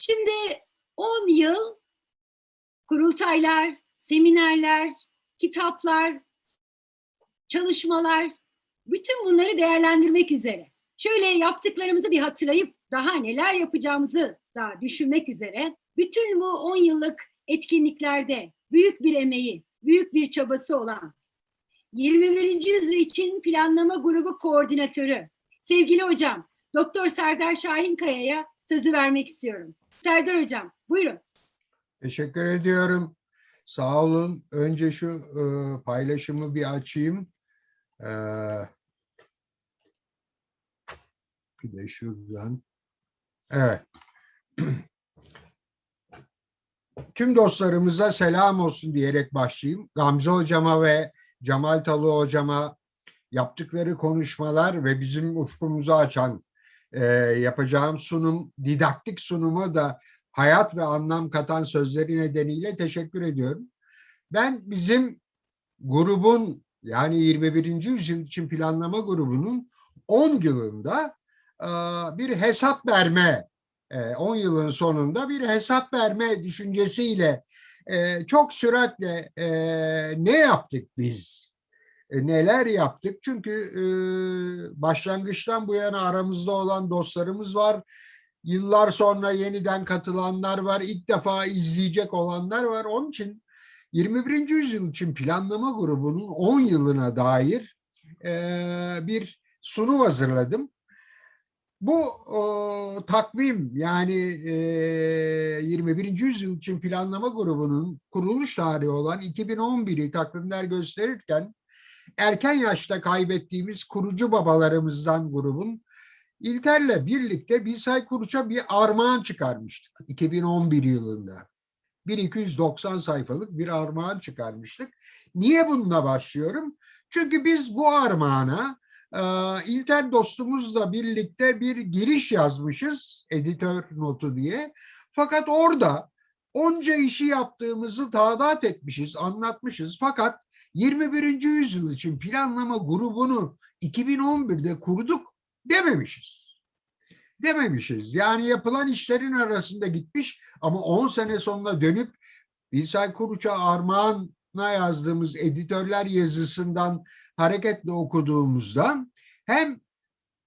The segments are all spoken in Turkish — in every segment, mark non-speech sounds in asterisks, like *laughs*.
Şimdi 10 yıl kurultaylar, seminerler, kitaplar, çalışmalar, bütün bunları değerlendirmek üzere. Şöyle yaptıklarımızı bir hatırlayıp daha neler yapacağımızı da düşünmek üzere bütün bu 10 yıllık etkinliklerde büyük bir emeği, büyük bir çabası olan 21. yüzyıl için planlama grubu koordinatörü sevgili hocam Doktor Serdar Şahinkaya'ya sözü vermek istiyorum. Serdar hocam buyurun. Teşekkür ediyorum. Sağ olun. Önce şu e, paylaşımı bir açayım. E, bir de şuradan. Evet. *clears throat* Tüm dostlarımıza selam olsun diyerek başlayayım. Gamze hocama ve Cemal Talı hocama yaptıkları konuşmalar ve bizim ufkumuzu açan e, yapacağım sunum, didaktik sunumu da hayat ve anlam katan sözleri nedeniyle teşekkür ediyorum. Ben bizim grubun yani 21. yüzyıl için planlama grubunun 10 yılında e, bir hesap verme, e, 10 yılın sonunda bir hesap verme düşüncesiyle e, çok süratle e, ne yaptık biz? E, neler yaptık? Çünkü e, başlangıçtan bu yana aramızda olan dostlarımız var. Yıllar sonra yeniden katılanlar var. ilk defa izleyecek olanlar var. Onun için 21. yüzyıl için planlama grubunun 10 yılına dair e, bir sunum hazırladım. Bu o, takvim yani e, 21. yüzyıl için planlama grubunun kuruluş tarihi olan 2011'i takvimler gösterirken erken yaşta kaybettiğimiz kurucu babalarımızdan grubun İlter'le birlikte Bilsay Kuruç'a bir armağan çıkarmıştık 2011 yılında. 1290 sayfalık bir armağan çıkarmıştık. Niye bununla başlıyorum? Çünkü biz bu armağana e, İlter dostumuzla birlikte bir giriş yazmışız, editör notu diye. Fakat orada onca işi yaptığımızı taadat etmişiz, anlatmışız. Fakat 21. yüzyıl için planlama grubunu 2011'de kurduk dememişiz. Dememişiz. Yani yapılan işlerin arasında gitmiş ama 10 sene sonra dönüp Bilsay Kuruç'a armağanla yazdığımız editörler yazısından hareketle okuduğumuzda hem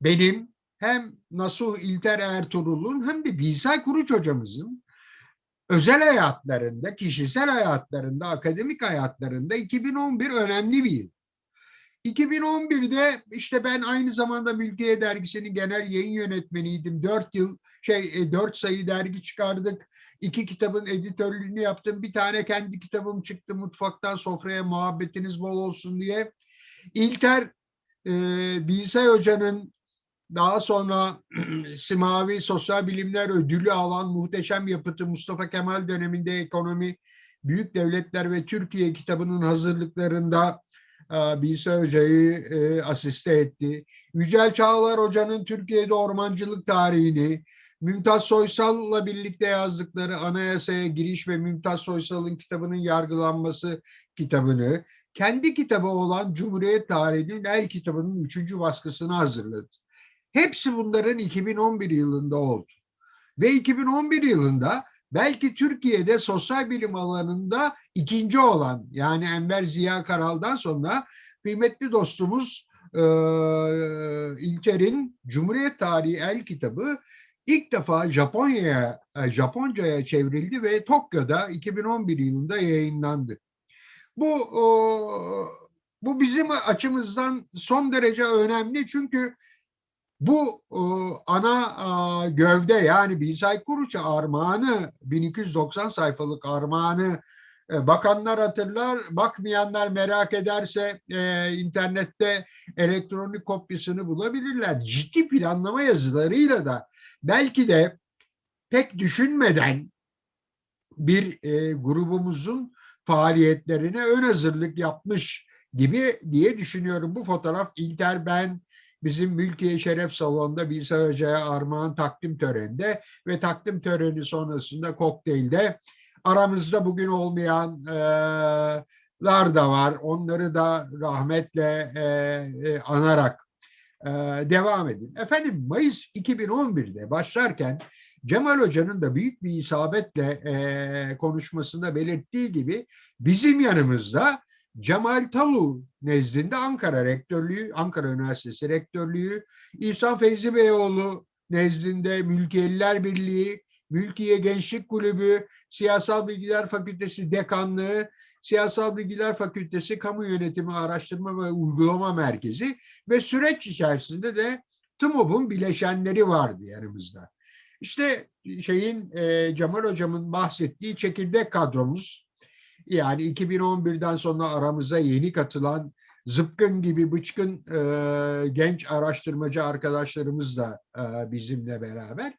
benim hem Nasuh İlter Ertuğrul'un hem de Bilsay Kuruç hocamızın özel hayatlarında, kişisel hayatlarında, akademik hayatlarında 2011 önemli bir yıl. 2011'de işte ben aynı zamanda Mülkiye Dergisi'nin genel yayın yönetmeniydim. Dört yıl şey dört sayı dergi çıkardık. İki kitabın editörlüğünü yaptım. Bir tane kendi kitabım çıktı mutfaktan sofraya muhabbetiniz bol olsun diye. İlter e, Bilsay Hoca'nın daha sonra *clears throat* Simavi Sosyal Bilimler Ödülü alan muhteşem yapıtı Mustafa Kemal döneminde ekonomi, büyük devletler ve Türkiye kitabının hazırlıklarında Bilse Hoca'yı e, asiste etti. Yücel Çağlar Hoca'nın Türkiye'de ormancılık tarihini, Mümtaz Soysal'la birlikte yazdıkları Anayasaya Giriş ve Mümtaz Soysal'ın kitabının yargılanması kitabını, kendi kitabı olan Cumhuriyet tarihinin el kitabının üçüncü baskısını hazırladı. Hepsi bunların 2011 yılında oldu. Ve 2011 yılında belki Türkiye'de sosyal bilim alanında ikinci olan yani Enver Ziya Karal'dan sonra kıymetli dostumuz e, İlker'in Cumhuriyet Tarihi El kitabı ilk defa Japonya'ya Japonca'ya çevrildi ve Tokyo'da 2011 yılında yayınlandı. Bu o, bu bizim açımızdan son derece önemli çünkü bu e, ana e, gövde yani Bilsay Kuruç'a armağanı 1290 sayfalık armağanı e, bakanlar hatırlar, bakmayanlar merak ederse internette elektronik kopyasını bulabilirler. Ciddi planlama yazılarıyla da belki de pek düşünmeden bir e, grubumuzun faaliyetlerine ön hazırlık yapmış gibi diye düşünüyorum. Bu fotoğraf İlter ben bizim Mülkiye Şeref Salonu'nda Bilsay Hoca'ya armağan takdim töreninde ve takdim töreni sonrasında kokteylde aramızda bugün olmayanlar da var. Onları da rahmetle e, e, anarak e, devam edin. Efendim Mayıs 2011'de başlarken Cemal Hoca'nın da büyük bir isabetle e, konuşmasında belirttiği gibi bizim yanımızda Cemal Talu nezdinde Ankara Rektörlüğü, Ankara Üniversitesi Rektörlüğü, İhsan Feyzi Beyoğlu nezdinde Mülkiyeliler Birliği, Mülkiye Gençlik Kulübü, Siyasal Bilgiler Fakültesi Dekanlığı, Siyasal Bilgiler Fakültesi Kamu Yönetimi Araştırma ve Uygulama Merkezi ve süreç içerisinde de TMOB'un bileşenleri vardı yanımızda. İşte şeyin e, Cemal Hocam'ın bahsettiği çekirdek kadromuz yani 2011'den sonra aramıza yeni katılan zıpkın gibi bıçkın e, genç araştırmacı arkadaşlarımız da e, bizimle beraber.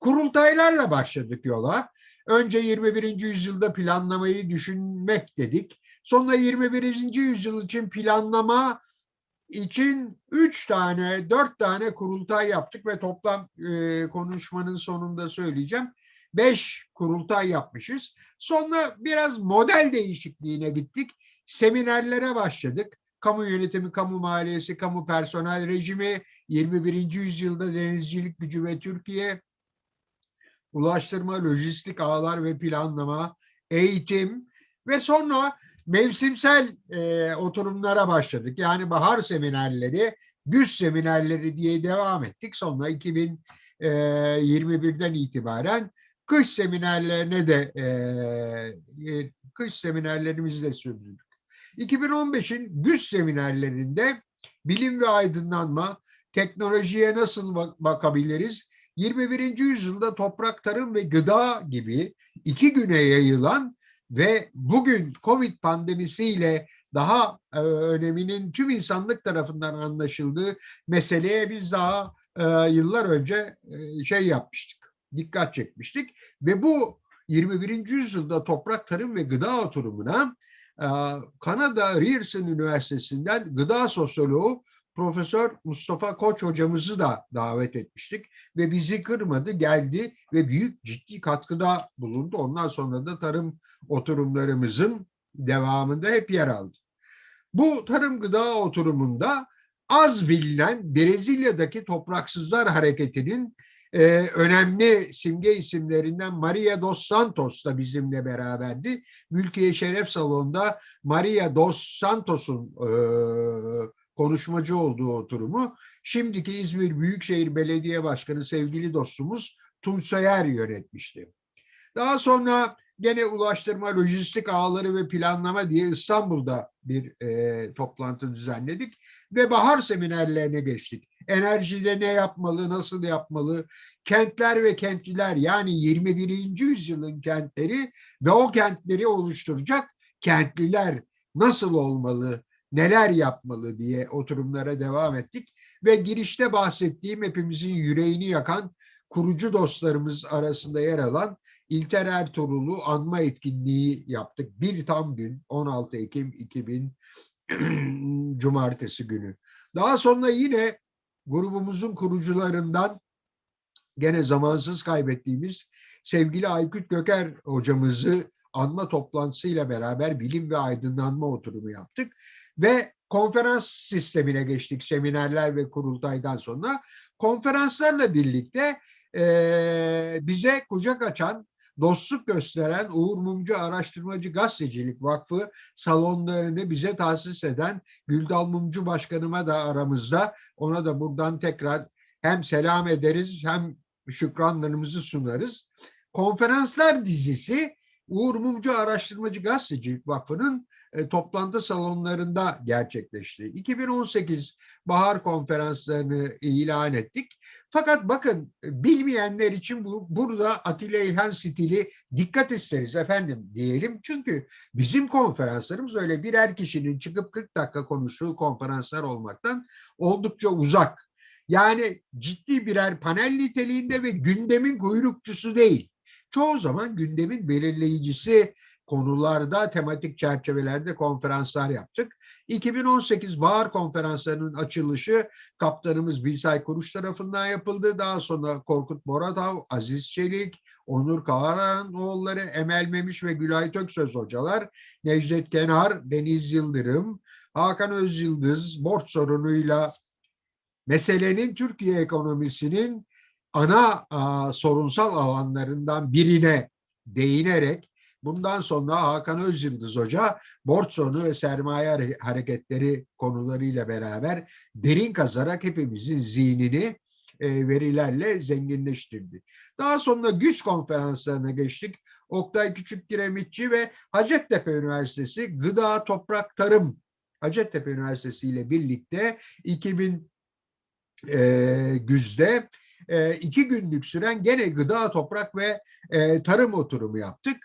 Kurultaylarla başladık yola. Önce 21. yüzyılda planlamayı düşünmek dedik. Sonra 21. yüzyıl için planlama için üç tane, dört tane kurultay yaptık ve toplam e, konuşmanın sonunda söyleyeceğim. Beş kurultay yapmışız. Sonra biraz model değişikliğine gittik. Seminerlere başladık. Kamu yönetimi, kamu maliyesi, kamu personel rejimi, 21. yüzyılda denizcilik gücü ve Türkiye, ulaştırma, lojistik ağlar ve planlama, eğitim ve sonra mevsimsel e, oturumlara başladık. Yani bahar seminerleri, güz seminerleri diye devam ettik. Sonra 2021'den itibaren kış seminerlerine de e, kış seminerlerimizi de sürdürdük. 2015'in güz seminerlerinde bilim ve aydınlanma, teknolojiye nasıl bak- bakabiliriz, 21. yüzyılda toprak, tarım ve gıda gibi iki güne yayılan ve bugün Covid pandemisiyle daha e, öneminin tüm insanlık tarafından anlaşıldığı meseleye biz daha e, yıllar önce şey yapmıştık, dikkat çekmiştik ve bu 21. yüzyılda toprak, tarım ve gıda oturumuna e, Kanada Ryerson Üniversitesi'nden gıda sosyoloğu Profesör Mustafa Koç hocamızı da davet etmiştik ve bizi kırmadı, geldi ve büyük ciddi katkıda bulundu. Ondan sonra da tarım oturumlarımızın devamında hep yer aldı. Bu tarım gıda oturumunda az bilinen Brezilya'daki topraksızlar hareketinin e, önemli simge isimlerinden Maria dos Santos da bizimle beraberdi. Mülkiye Şeref Salonu'nda Maria dos Santos'un e, konuşmacı olduğu oturumu şimdiki İzmir Büyükşehir Belediye Başkanı sevgili dostumuz Tunç Soyer yönetmişti. Daha sonra gene ulaştırma, lojistik ağları ve planlama diye İstanbul'da bir e, toplantı düzenledik ve bahar seminerlerine geçtik. Enerjide ne yapmalı, nasıl yapmalı, kentler ve kentliler yani 21. yüzyılın kentleri ve o kentleri oluşturacak kentliler nasıl olmalı, neler yapmalı diye oturumlara devam ettik ve girişte bahsettiğim hepimizin yüreğini yakan kurucu dostlarımız arasında yer alan İlter Ertuğrul'u anma etkinliği yaptık. Bir tam gün 16 Ekim 2000 *clears throat* Cumartesi günü. Daha sonra yine grubumuzun kurucularından gene zamansız kaybettiğimiz sevgili Aykut Göker hocamızı anma toplantısıyla beraber bilim ve aydınlanma oturumu yaptık ve konferans sistemine geçtik seminerler ve kurultaydan sonra. Konferanslarla birlikte eee, bize kucak açan, dostluk gösteren Uğur Mumcu Araştırmacı Gazetecilik Vakfı salonlarını bize tahsis eden Güldal Mumcu Başkanıma da aramızda. Ona da buradan tekrar hem selam ederiz hem şükranlarımızı sunarız. Konferanslar dizisi Uğur Mumcu Araştırmacı Gazetecilik Vakfı'nın e, toplantı salonlarında gerçekleşti. 2018 bahar konferanslarını ilan ettik. Fakat bakın e, bilmeyenler için bu burada Atilla İlhan stili dikkat isteriz efendim diyelim. Çünkü bizim konferanslarımız öyle birer kişinin çıkıp 40 dakika konuştuğu konferanslar olmaktan oldukça uzak. Yani ciddi birer panel niteliğinde ve gündemin kuyrukçusu değil. Çoğu zaman gündemin belirleyicisi konularda, tematik çerçevelerde konferanslar yaptık. 2018 Bahar Konferanslarının açılışı kaptanımız Bilsay Kuruş tarafından yapıldı. Daha sonra Korkut Boratav, Aziz Çelik, Onur Kaharanoğulları, Emel Memiş ve Gülay Töksöz hocalar, Necdet Kenar, Deniz Yıldırım, Hakan Özyıldız, borç sorunuyla meselenin Türkiye ekonomisinin ana a, sorunsal alanlarından birine değinerek bundan sonra Hakan Özyıldız Hoca borç sorunu ve sermaye hare- hareketleri konularıyla beraber derin kazarak hepimizin zihnini e, verilerle zenginleştirdi. Daha sonra güç konferanslarına geçtik. Oktay Küçükkiremitçi ve Hacettepe Üniversitesi Gıda Toprak Tarım Hacettepe Üniversitesi ile birlikte 2000 e, güzde e, iki günlük süren gene gıda, toprak ve e, tarım oturumu yaptık.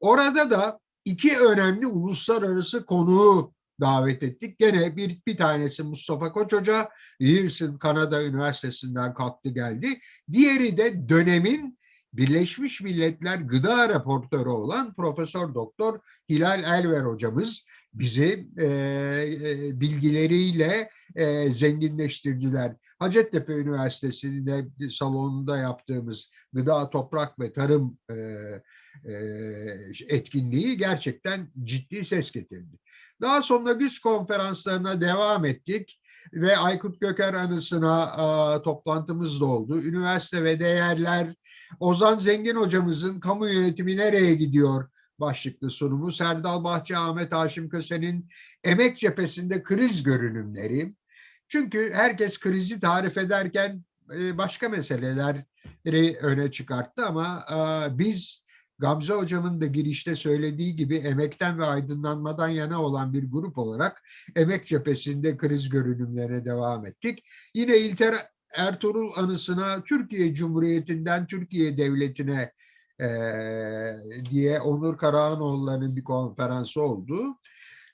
Orada da iki önemli uluslararası konuğu davet ettik. Gene bir, bir tanesi Mustafa Koç Hoca, Pearson Kanada Üniversitesi'nden kalktı geldi. Diğeri de dönemin Birleşmiş Milletler Gıda Raportörü olan Profesör Doktor Hilal Elver hocamız bizi e, e, bilgileriyle e, zenginleştirdiler. Hacettepe Üniversitesi'nde salonunda yaptığımız gıda, toprak ve tarım e, e, etkinliği gerçekten ciddi ses getirdi. Daha sonra güç konferanslarına devam ettik ve Aykut Göker anısına a, toplantımız da oldu. Üniversite ve değerler, Ozan Zengin hocamızın kamu yönetimi nereye gidiyor başlıklı sunumu, Serdal Bahçe, Ahmet Haşim Köse'nin emek cephesinde kriz görünümleri. Çünkü herkes krizi tarif ederken e, başka meseleleri öne çıkarttı ama e, biz Gamze hocamın da girişte söylediği gibi emekten ve aydınlanmadan yana olan bir grup olarak emek cephesinde kriz görünümlerine devam ettik. Yine İlter Ertuğrul anısına Türkiye Cumhuriyeti'nden Türkiye Devleti'ne eee, diye Onur Karaanoğulları'nın bir konferansı oldu.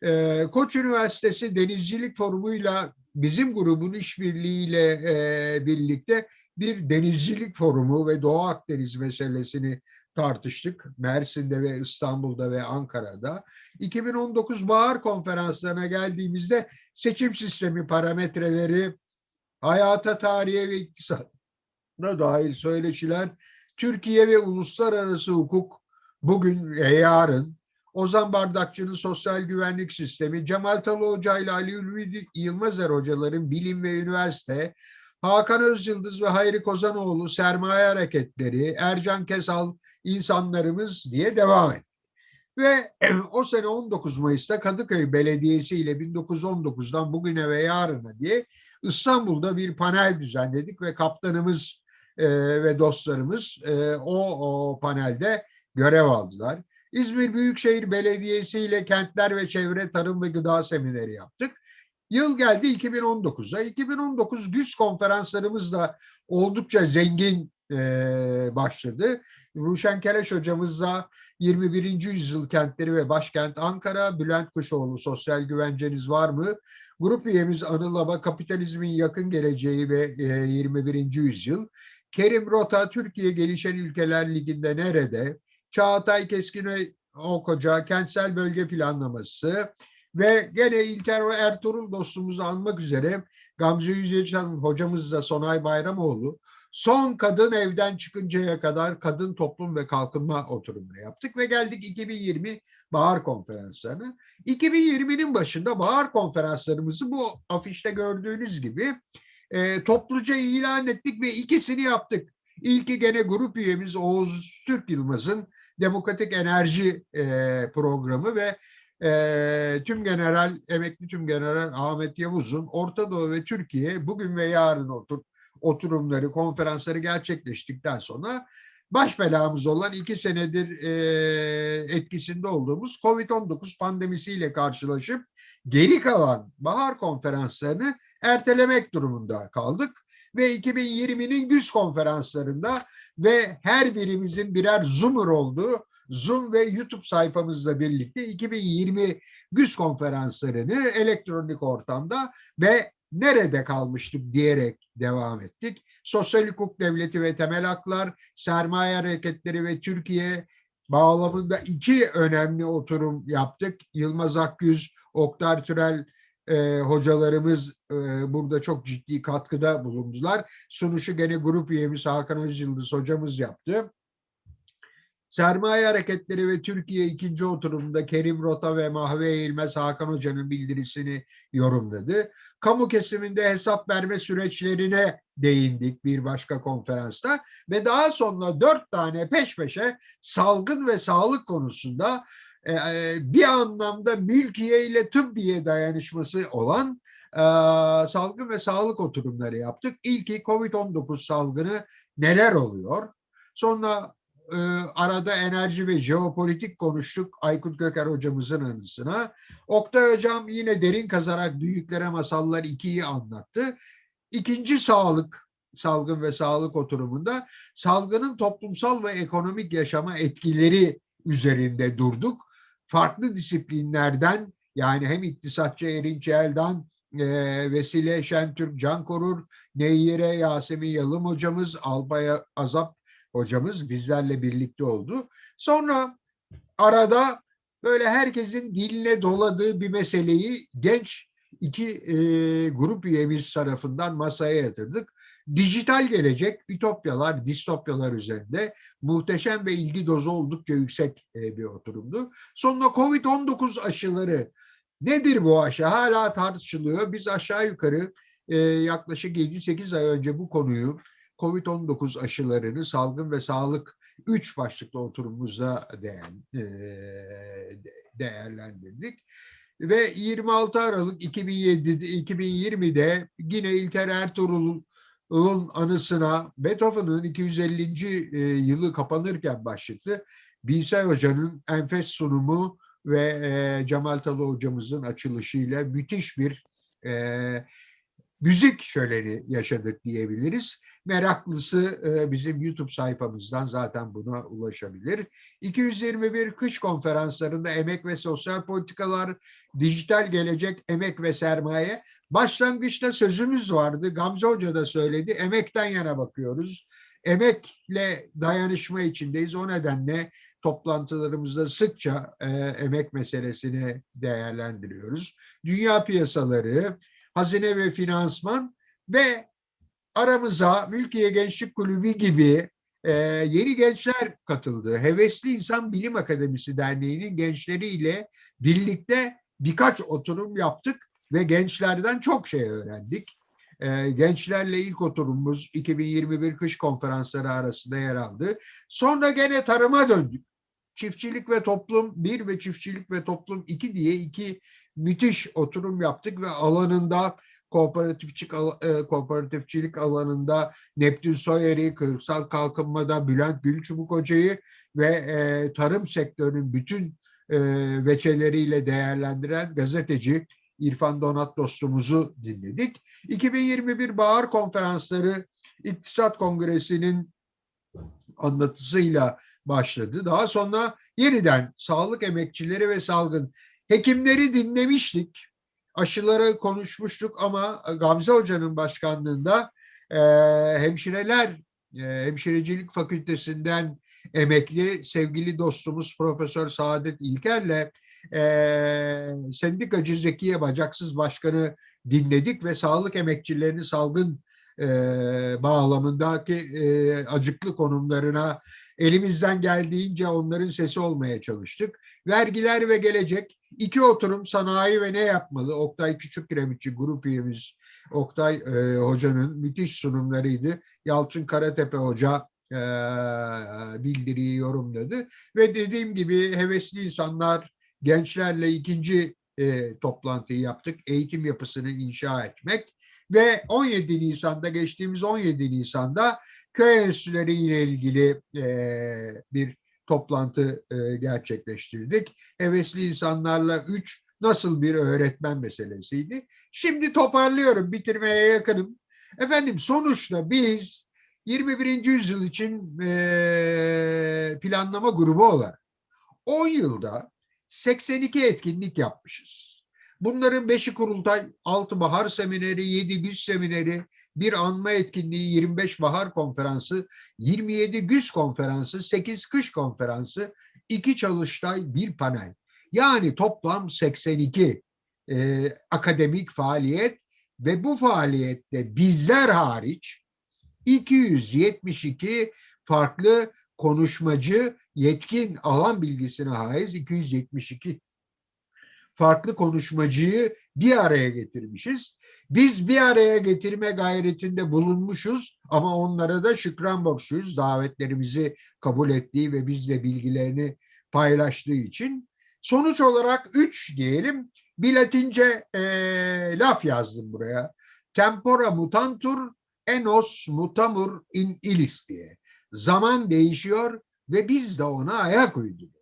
Eee, Koç Üniversitesi Denizcilik Forumu'yla bizim grubun işbirliğiyle eee, birlikte bir denizcilik forumu ve Doğu Akdeniz meselesini tartıştık. Mersin'de ve İstanbul'da ve Ankara'da. 2019 Bahar Konferanslarına geldiğimizde seçim sistemi parametreleri, hayata, tarihe ve iktisada dair söyleşiler, Türkiye ve uluslararası hukuk bugün ve yarın, Ozan Bardakçı'nın sosyal güvenlik sistemi, Cemal Talı Hoca ile Ali Ülvi Yılmazer hocaların bilim ve üniversite, Hakan Özyıldız ve Hayri Kozanoğlu sermaye hareketleri, Ercan Kesal insanlarımız diye devam etti. Ve *clears throat* o sene 19 Mayıs'ta Kadıköy Belediyesi ile 1919'dan bugüne ve yarına diye İstanbul'da bir panel düzenledik ve kaptanımız e, ve dostlarımız e, o, o panelde görev aldılar. İzmir Büyükşehir Belediyesi ile Kentler ve Çevre Tarım ve Gıda Semineri yaptık. Yıl geldi 2019'a. 2019 güç konferanslarımız da oldukça zengin e, başladı. Ruşen Keleş hocamızla 21. yüzyıl kentleri ve başkent Ankara, Bülent Kuşoğlu sosyal güvenceniz var mı? Grup üyemiz Anıl Aba kapitalizmin yakın geleceği ve e, 21. yüzyıl. Kerim Rota Türkiye Gelişen Ülkeler Ligi'nde nerede? Çağatay Keskin'e Okoca kentsel bölge planlaması ve gene İlker Ertuğrul dostumuzu anmak üzere Gamze Yüzyecan hocamızla Sonay Bayramoğlu son kadın evden çıkıncaya kadar kadın toplum ve kalkınma oturumunu yaptık ve geldik 2020 bahar konferanslarına. 2020'nin başında bahar konferanslarımızı bu afişte gördüğünüz gibi e, topluca ilan ettik ve ikisini yaptık. İlki gene grup üyemiz Oğuz Türk Yılmaz'ın Demokratik Enerji e, programı ve e, tüm general, emekli tüm general Ahmet Yavuz'un Orta Doğu ve Türkiye bugün ve yarın otur, oturumları, konferansları gerçekleştikten sonra baş belamız olan iki senedir e, etkisinde olduğumuz COVID-19 pandemisiyle karşılaşıp geri kalan bahar konferanslarını ertelemek durumunda kaldık. Ve 2020'nin güz konferanslarında ve her birimizin birer Zoom'ur olduğu Zoom ve YouTube sayfamızla birlikte 2020 güz konferanslarını elektronik ortamda ve nerede kalmıştık diyerek devam ettik. Sosyal hukuk devleti ve temel haklar, sermaye hareketleri ve Türkiye bağlamında iki önemli oturum yaptık. Yılmaz Akgüz, Oktar Türel e, hocalarımız e, burada çok ciddi katkıda bulundular. Sunuşu gene grup üyemiz Hakan Özyıldız hocamız yaptı. Sermaye hareketleri ve Türkiye ikinci oturumunda Kerim Rota ve Mahve Eğilmez Hakan Hoca'nın bildirisini yorumladı. Kamu kesiminde hesap verme süreçlerine değindik bir başka konferansta ve daha sonra dört tane peş peşe salgın ve sağlık konusunda e, e, bir anlamda mülkiye ile tıbbiye dayanışması olan e, salgın ve sağlık oturumları yaptık. İlki COVID-19 salgını neler oluyor? Sonra e, arada enerji ve jeopolitik konuştuk Aykut Göker hocamızın anısına. Oktay hocam yine derin kazarak büyüklere masallar 2'yi anlattı. İkinci sağlık salgın ve sağlık oturumunda salgının toplumsal ve ekonomik yaşama etkileri üzerinde durduk. Farklı disiplinlerden yani hem iktisatçı Erinç Eldan, e, Vesile Şentürk, Can Korur, Neyyire Yasemin Yalım hocamız, Albay Azap hocamız bizlerle birlikte oldu. Sonra arada böyle herkesin diline doladığı bir meseleyi genç iki e, grup üyemiz tarafından masaya yatırdık. Dijital gelecek, ütopyalar, distopyalar üzerinde muhteşem ve ilgi dozu oldukça yüksek e, bir oturumdu. Sonra COVID-19 aşıları nedir bu aşı? Hala tartışılıyor. Biz aşağı yukarı e, yaklaşık 7-8 ay önce bu konuyu COVID-19 aşılarını salgın ve sağlık üç başlıklı oturumumuzda e, değerlendirdik. Ve 26 Aralık 2007, 2020'de yine İlker Ertuğrul'un anısına Beethoven'ın 250. e, yılı kapanırken başlıklı Bilsay Hoca'nın enfes sunumu ve e, Cemal Talı hocamızın açılışıyla müthiş bir e, müzik şöleni yaşadık diyebiliriz. Meraklısı e, bizim YouTube sayfamızdan zaten buna ulaşabilir. 221 kış konferanslarında emek ve sosyal politikalar, dijital gelecek, emek ve sermaye. Başlangıçta sözümüz vardı. Gamze Hoca da söyledi. Emekten yana bakıyoruz. Emekle dayanışma içindeyiz. O nedenle toplantılarımızda sıkça e, emek meselesini değerlendiriyoruz. Dünya piyasaları, hazine ve finansman ve aramıza Mülkiye Gençlik Kulübü gibi e, yeni gençler katıldı. Hevesli İnsan Bilim Akademisi Derneği'nin gençleriyle birlikte birkaç oturum yaptık ve gençlerden çok şey öğrendik. E, gençlerle ilk oturumumuz 2021 kış konferansları arasında yer aldı. Sonra gene tarıma döndük. Çiftçilik ve Toplum 1 ve Çiftçilik ve Toplum 2 diye iki müthiş oturum yaptık ve alanında kooperatifçilik, e, kooperatifçilik alanında Neptün Soyer'i, kırsal kalkınmada Bülent Gülçubuk Hoca'yı ve e, tarım sektörünün bütün e, veçeleriyle değerlendiren gazeteci İrfan Donat dostumuzu dinledik. 2021 Bahar Konferansları İktisat Kongresi'nin anlatısıyla başladı. Daha sonra yeniden sağlık emekçileri ve salgın hekimleri dinlemiştik. Aşıları konuşmuştuk ama Gamze Hoca'nın başkanlığında e, hemşireler, e, hemşirecilik fakültesinden emekli sevgili dostumuz Profesör Saadet İlker'le e, sendikacı Zekiye Bacaksız Başkanı dinledik ve sağlık emekçilerini salgın e, bağlamındaki e, acıklı konumlarına elimizden geldiğince onların sesi olmaya çalıştık. Vergiler ve gelecek iki oturum sanayi ve ne yapmalı? Oktay Küçükkiremitçi grup üyemiz Oktay e, Hoca'nın müthiş sunumlarıydı. Yalçın Karatepe Hoca e, bildiriyi yorumladı ve dediğim gibi hevesli insanlar gençlerle ikinci e, toplantıyı yaptık. Eğitim yapısını inşa etmek ve 17 Nisan'da geçtiğimiz 17 Nisan'da köy enstitüleri ile ilgili e, bir toplantı e, gerçekleştirdik. Hevesli insanlarla 3 nasıl bir öğretmen meselesiydi. Şimdi toparlıyorum, bitirmeye yakınım. Efendim sonuçta biz 21. yüzyıl için e, planlama grubu olarak 10 yılda 82 etkinlik yapmışız. Bunların beşi kurultay, altı bahar semineri, yedi güz semineri, bir anma etkinliği, 25 bahar konferansı, 27 güz konferansı, 8 kış konferansı, iki çalıştay, bir panel. Yani toplam 82 e, akademik faaliyet ve bu faaliyette bizler hariç 272 farklı konuşmacı yetkin alan bilgisine haiz 272 farklı konuşmacıyı bir araya getirmişiz. Biz bir araya getirme gayretinde bulunmuşuz ama onlara da şükran borçluyuz. Davetlerimizi kabul ettiği ve bizle bilgilerini paylaştığı için. Sonuç olarak üç diyelim bir Latince eee, laf yazdım buraya. Tempora mutantur enos mutamur in illis diye. Zaman değişiyor ve biz de ona ayak uyduruyoruz.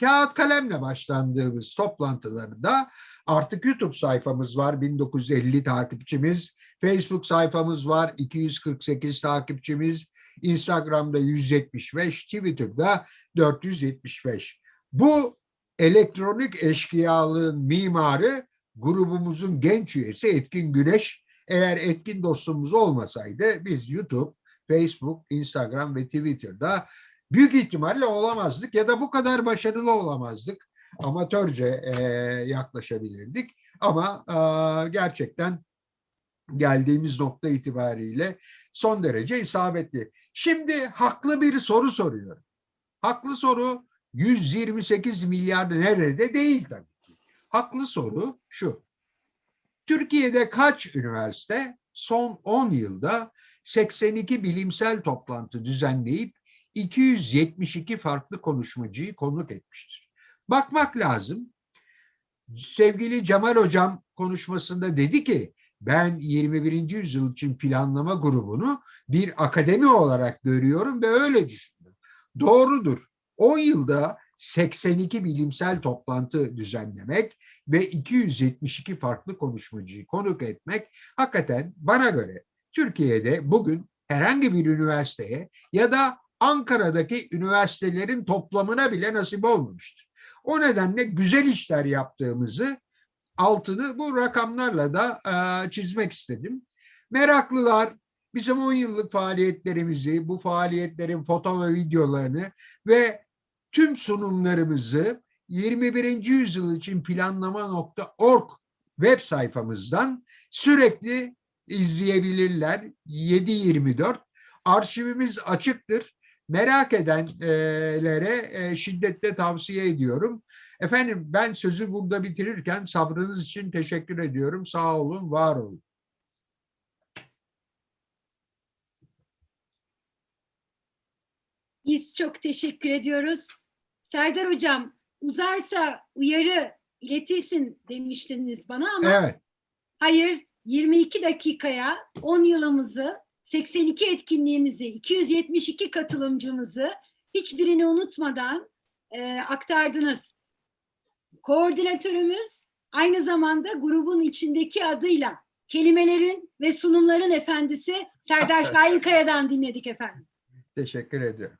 Kağıt kalemle başlandığımız toplantılarda artık YouTube sayfamız var 1950 takipçimiz, Facebook sayfamız var 248 takipçimiz, Instagram'da 175, Twitter'da 475. Bu elektronik eşkıyalığın mimarı grubumuzun genç üyesi Etkin Güneş. Eğer Etkin dostumuz olmasaydı biz YouTube, Facebook, Instagram ve Twitter'da büyük ihtimalle olamazdık ya da bu kadar başarılı olamazdık. Amatörce eee, yaklaşabilirdik ama eee, gerçekten geldiğimiz nokta itibariyle son derece isabetli. Şimdi haklı bir soru soruyorum. Haklı soru 128 milyar nerede değil tabii ki. Haklı soru şu. Türkiye'de kaç üniversite son 10 yılda 82 bilimsel toplantı düzenleyip 272 farklı konuşmacıyı konuk etmiştir? Bakmak lazım. Sevgili Cemal Hocam konuşmasında dedi ki ben 21. yüzyıl için planlama grubunu bir akademi olarak görüyorum ve öyle düşünüyorum. Doğrudur. 10 yılda 82 bilimsel toplantı düzenlemek ve 272 farklı konuşmacıyı konuk etmek hakikaten bana göre Türkiye'de bugün herhangi bir üniversiteye ya da Ankara'daki üniversitelerin toplamına bile nasip olmamıştır. O nedenle güzel işler yaptığımızı altını bu rakamlarla da e, çizmek istedim. Meraklılar bizim 10 yıllık faaliyetlerimizi, bu faaliyetlerin foto ve videolarını ve tüm sunumlarımızı 21. yüzyıl için planlama.org web sayfamızdan sürekli izleyebilirler 7-24. Arşivimiz açıktır. Merak edenlere e, şiddetle tavsiye ediyorum. Efendim ben sözü burada bitirirken sabrınız için teşekkür ediyorum. Sağ olun, var olun. Biz çok teşekkür ediyoruz. Serdar Hocam uzarsa uyarı iletirsin demiştiniz bana ama Evet, hayır 22 dakikaya 10 yılımızı 82 etkinliğimizi 272 katılımcımızı hiçbirini unutmadan e, aktardınız. Koordinatörümüz aynı zamanda grubun içindeki adıyla kelimelerin ve sunumların efendisi Serdar *laughs* Şahinkaya'dan dinledik efendim. teşekkür ediyorum.